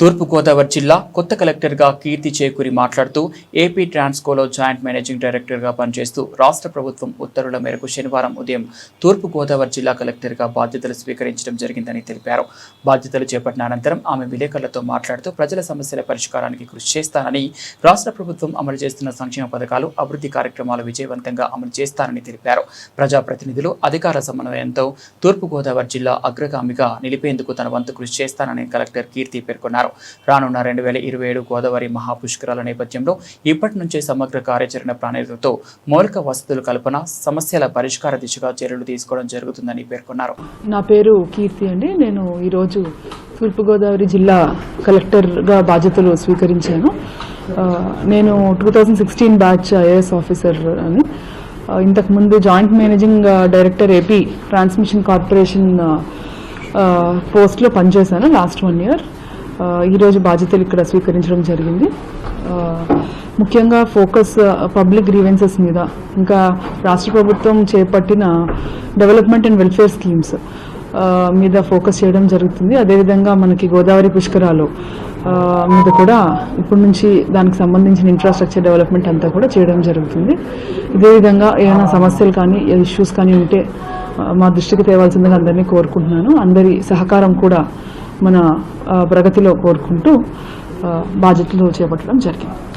తూర్పుగోదావరి జిల్లా కొత్త కలెక్టర్గా కీర్తి చేకూరి మాట్లాడుతూ ఏపీ ట్రాన్స్కోలో జాయింట్ మేనేజింగ్ డైరెక్టర్గా పనిచేస్తూ రాష్ట్ర ప్రభుత్వం ఉత్తర్వుల మేరకు శనివారం ఉదయం తూర్పుగోదావరి జిల్లా కలెక్టర్గా బాధ్యతలు స్వీకరించడం జరిగిందని తెలిపారు. బాధ్యతలు చేపట్టిన అనంతరం ఆమె విలేకరులతో మాట్లాడుతూ ప్రజల సమస్యల పరిష్కారానికి కృషి చేస్తానని రాష్ట్ర ప్రభుత్వం అమలు చేస్తున్న సంక్షేమ పథకాలు అభివృద్ధి కార్యక్రమాలు విజయవంతంగా అమలు చేస్తానని తెలిపారు. ప్రజాప్రతినిధులు అధికార సమన్వయంతో తూర్పుగోదావరి జిల్లా అగ్రగామిగా నిలిపేందుకు తన వంతు కృషి చేస్తానని కలెక్టర్ కీర్తి పేర్కొన్నారు. రానున్న రెండు వేల ఇరవై ఏడు గోదావరి మహాపుష్కరాల నేపథ్యంలో ఇప్పటి నుంచే సమగ్ర కార్యాచరణ ప్రణాళికతో మౌలిక వసతుల కల్పన సమస్యల పరిష్కార దిశగా చర్యలు తీసుకోవడం జరుగుతుందని పేర్కొన్నారు. నా పేరు కీర్తి అండి. నేను ఈరోజు తూర్పుగోదావరి జిల్లా కలెక్టర్గా బాధ్యతలు స్వీకరించాను. నేను two thousand sixteen batch IAS officer అని. ఇంతకుముందు joint managing director AP transmission corporation పోస్ట్లో పనిచేశాను లాస్ట్ వన్ ఇయర్. ఈరోజు బాధ్యతలు ఇక్కడ స్వీకరించడం జరిగింది. ముఖ్యంగా ఫోకస్ పబ్లిక్ గ్రీవెన్సెస్ మీద ఇంకా రాష్ట్ర ప్రభుత్వం చేపట్టిన డెవలప్మెంట్ అండ్ వెల్ఫేర్ స్కీమ్స్ మీద ఫోకస్ చేయడం జరుగుతుంది. అదేవిధంగా మనకి గోదావరి పుష్కరాలు మీద కూడా ఇప్పటి నుంచి దానికి సంబంధించిన ఇన్ఫ్రాస్ట్రక్చర్ డెవలప్మెంట్ అంతా కూడా చేయడం జరుగుతుంది. ఇదే విధంగా ఏమైనా సమస్యలు కానీ ఇష్యూస్ కానీ ఉంటే మా దృష్టికి తేవాల్సిందిగా అందరినీ కోరుకుంటున్నాను. అందరి సహకారం కూడా మన ప్రగతిలో కోరుకుంటూ బాధ్యతలు చేపట్టడం జరిగింది.